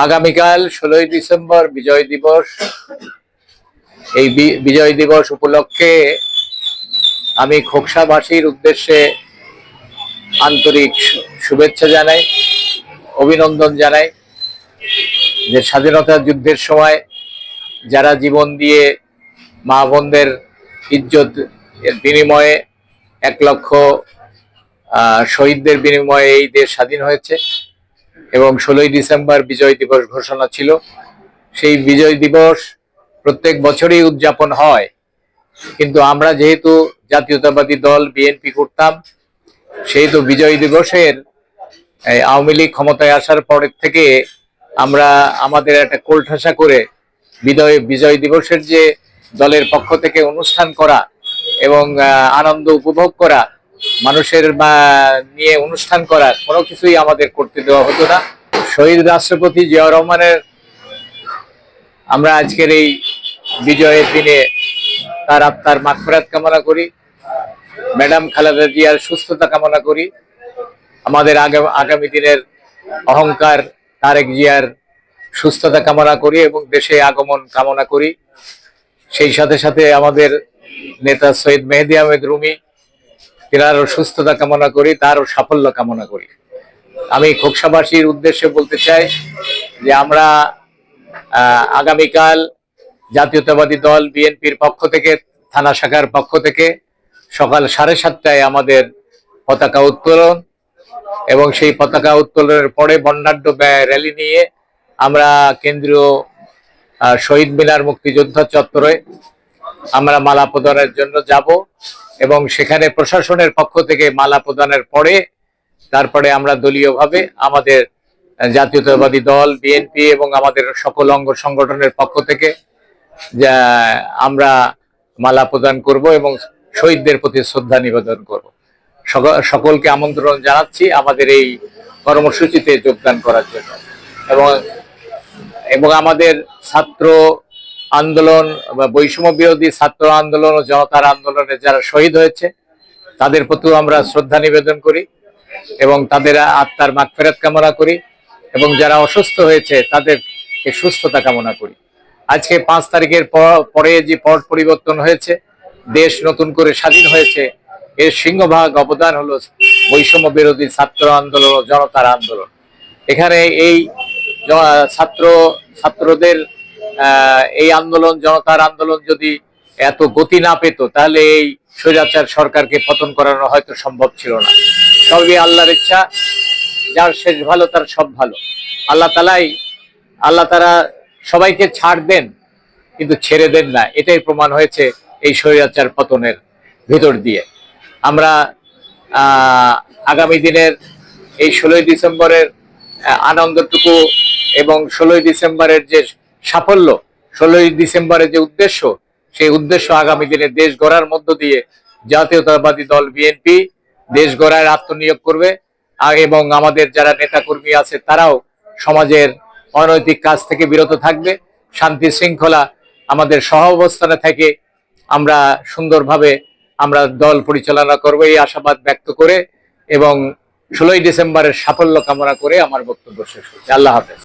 আগামীকাল ষোলোই ডিসেম্বর বিজয় দিবস। এই বিজয় দিবস উপলক্ষে আমি খোকসাবাসীর উদ্দেশ্যে আন্তরিক শুভেচ্ছা জানাই, অভিনন্দন জানাই যে স্বাধীনতা যুদ্ধের সময় যারা জীবন দিয়ে মা বোনদের ইজ্জত এর বিনিময়ে এক লক্ষ শহীদদের বিনিময়ে এই দেশ স্বাধীন হয়েছে। এবং ষোলোই ডিসেম্বর বিজয় দিবস ঘোষণা ছিল। সেই বিজয় দিবস প্রত্যেক বছরই উদযাপন হয়। কিন্তু আমরা যেহেতু জাতীয়তাবাদী দল, বিএনপি করতাম, সেহেতু বিজয় দিবসের আওয়ামী লীগ ক্ষমতায় আসার পরের থেকে আমরা আমাদের একটা কোলঠাসা করে বিজয় বিজয় দিবসের যে দলের পক্ষ থেকে অনুষ্ঠান করা এবং আনন্দ উপভোগ করা মানুষের নিয়ে অনুষ্ঠান করার কোনো কিছুই আমাদের করতে দেওয়া হতো না। শহীদ রাষ্ট্রপতি জিয়াউর রহমানের আমরা আজকের এই বিজয়ের দিনে তার আত্মার মাগফিরাত কামনা করি, ম্যাডাম খালেদা জিয়ার সুস্থতা কামনা করি, আমাদের আগামী দিনের অহংকার তারেক জিয়ার সুস্থতা কামনা করি এবং দেশে আগমন কামনা করি। সেই সাথে সাথে আমাদের নেতা সৈয়দ মেহেদি আহমেদ রুমি তেনারও সুস্থতা কামনা করি তারও সাফল্য কামনা করি। আমি খোকসাবাসীর উদ্দেশ্যে বলতে চাই যে আমরা আগামীকাল জাতীয়তাবাদী দল বিএনপির পক্ষ থেকে, থানা শাখার পক্ষ থেকে সকাল সাড়ে সাতটায় আমাদের পতাকা উত্তোলন এবং সেই পতাকা উত্তোলনের পরে বর্ণাঢ্য ব্যয় র্যালি নিয়ে আমরা কেন্দ্রীয় শহীদ মিনার মুক্তিযোদ্ধা চত্বরে আমরা মালা প্রদানের জন্য যাব এবং সেখানে প্রশাসনের পক্ষ থেকে মালা প্রদানের পরে, তারপরে আমরা দলীয়ভাবে আমাদের জাতীয়তাবাদী দল, বিএনপি এবং আমাদের সকল অঙ্গ সংগঠনের পক্ষ থেকে আমরা মালা প্রদান করব এবং শহীদদের প্রতি শ্রদ্ধা নিবেদন করব। সক- সকলকে আমন্ত্রণ জানাচ্ছি আমাদের এই কর্মসূচিতে যোগদান করার জন্য এবং এবং আমাদের ছাত্র আন্দোলন বৈষম্য বিরোধী ছাত্র আন্দোলন ও জনতার আন্দোলনে যারা শহীদ হয়েছে, তাদের প্রতিও আমরা শ্রদ্ধা নিবেদন করি এবং তাদের আত্মার মাগফেরাত কামনা করি এবং যারা অসুস্থ হয়েছে, তাদের সুস্থতা কামনা করি। আজকে পাঁচ তারিখের পরে যে পট পরিবর্তন হয়েছে, দেশ নতুন করে স্বাধীন হয়েছে, এর সিংহভাগ অবদান হলো বৈষম্য বিরোধী ছাত্র আন্দোলন ও জনতার আন্দোলন। এখানে এই ছাত্র, ছাত্রদের এই আন্দোলন, জনতার আন্দোলন যদি এত গতি না পেত, তাহলে এই স্বৈরাচার সরকারকে পতন করানো হয়তো সম্ভব ছিল না। সবই আল্লাহর ইচ্ছা, যার শেষ ভালো, তার সব ভালো। আল্লাহ তালাই, আল্লাহ তারা সবাইকে ছাড় দেন, কিন্তু ছেড়ে দেন না। এটাই প্রমাণ হয়েছে এই স্বৈরাচার পতনের ভিতর দিয়ে। আমরা আগামী দিনের এই ষোলোই ডিসেম্বরের আনন্দটুকু এবং ষোলোই ডিসেম্বরের যে সাফল্য। ষোলোই ডিসেম্বরের যে উদ্দেশ্য, সেই উদ্দেশ্য আগামী দিনে দেশ গড়ার মধ্য দিয়ে জাতীয়তাবাদী দল বিএনপি দেশ গড়ার আত্মনিয়োগ করবে। এবং আমাদের যারা নেতাকর্মী আছে, তারাও সমাজের অনৈতিক কাজ থেকে বিরত থাকবে। শান্তি শৃঙ্খলা আমাদের সহ অবস্থানে থেকে আমরা সুন্দরভাবে আমরা দল পরিচালনা করব এই আশাবাদ ব্যক্ত করে এবং ষোলোই ডিসেম্বরের সাফল্য কামনা করে আমার বক্তব্য শেষ হচ্ছে আল্লাহ হাফেজ।